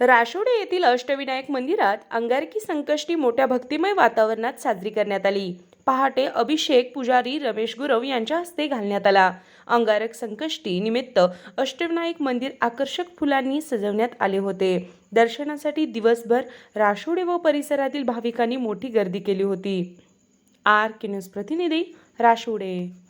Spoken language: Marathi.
राशोडे येथील अष्टविनायक मंदिरात अंगारकी संकष्टी मोठ्या भक्तिमय वातावरणात साजरी करण्यात आली. पहाटे अभिषेक पुजारी रमेश गुरव यांच्या हस्ते घालण्यात आला. अंगारक संकष्टी निमित्त अष्टविनायक मंदिर आकर्षक फुलांनी सजवण्यात आले होते. दर्शनासाठी दिवसभर राशोडे व परिसरातील भाविकांनी मोठी गर्दी केली होती. आर के न्यूज प्रतिनिधी Rashode.